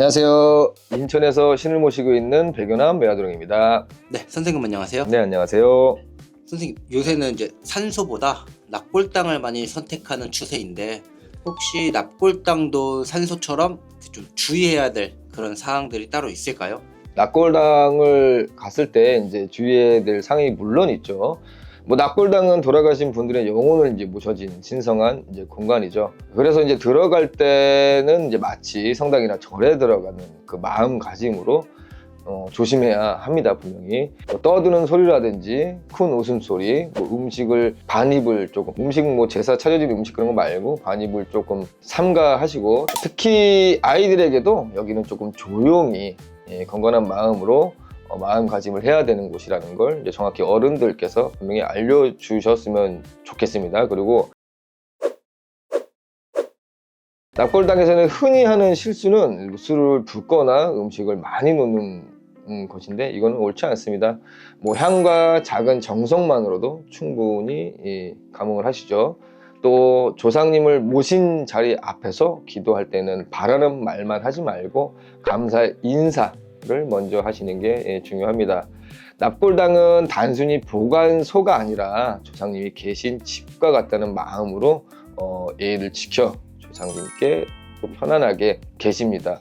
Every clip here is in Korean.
안녕하세요. 인천에서 신을 모시고 있는 백연암 매화도령입니다. 네, 선생님 안녕하세요. 네, 안녕하세요. 선생님, 요새는 이제 산소보다 납골당을 많이 선택하는 추세인데 혹시 납골당도 산소처럼 좀 주의해야 될 그런 사항들이 따로 있을까요? 낙골당을 갔을 때 이제 주의해야 될 상황이 물론 있죠. 뭐 낙골당은 돌아가신 분들의 영혼을 이제 모셔진 신성한 이제 공간이죠. 그래서 이제 들어갈 때는 이제 마치 성당이나 절에 들어가는 그 마음가짐으로 어, 조심해야 합니다 분명히 뭐 떠드는 소리라든지 큰 웃음소리 뭐 음식을 반입을 조금 음식 뭐 제사 차려진 음식 그런 거 말고 반입을 조금 삼가하시고 특히 아이들에게도 여기는 조금 조용히 예, 건강한 마음으로 어, 마음가짐을 해야 되는 곳이라는 걸 정확히 어른들께서 분명히 알려주셨으면 좋겠습니다. 그리고 납골당에서는 흔히 하는 실수는 술을 붓거나 음식을 많이 놓는 음, 것인데 이거는 옳지 않습니다. 뭐 향과 작은 정성만으로도 충분히 예, 감흥을 하시죠. 또 조상님을 모신 자리 앞에서 기도할 때는 바라는 말만 하지 말고 감사의 인사 를 먼저 하시는 게 예, 중요합니다. 납골당은 단순히 보관소가 아니라 조상님이 계신 집과 같다는 마음으로 어, 예의를 지켜 조상님께 또 편안하게 계십니다.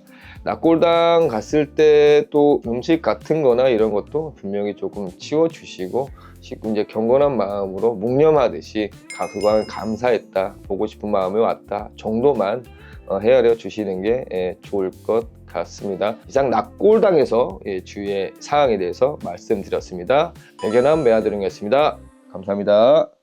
낙골당 갔을 때 또 음식 같은 거나 이런 것도 분명히 조금 치워주시고 이제 경건한 마음으로 묵념하듯이 가- 그거는 감사했다 보고 싶은 마음이 왔다 정도만 어, 헤아려 주시는 게 예, 좋을 것 같습니다. 이상 낙골당에서 예, 주의의 사항에 대해서 말씀드렸습니다. 백연함 매화드령이었습니다. 감사합니다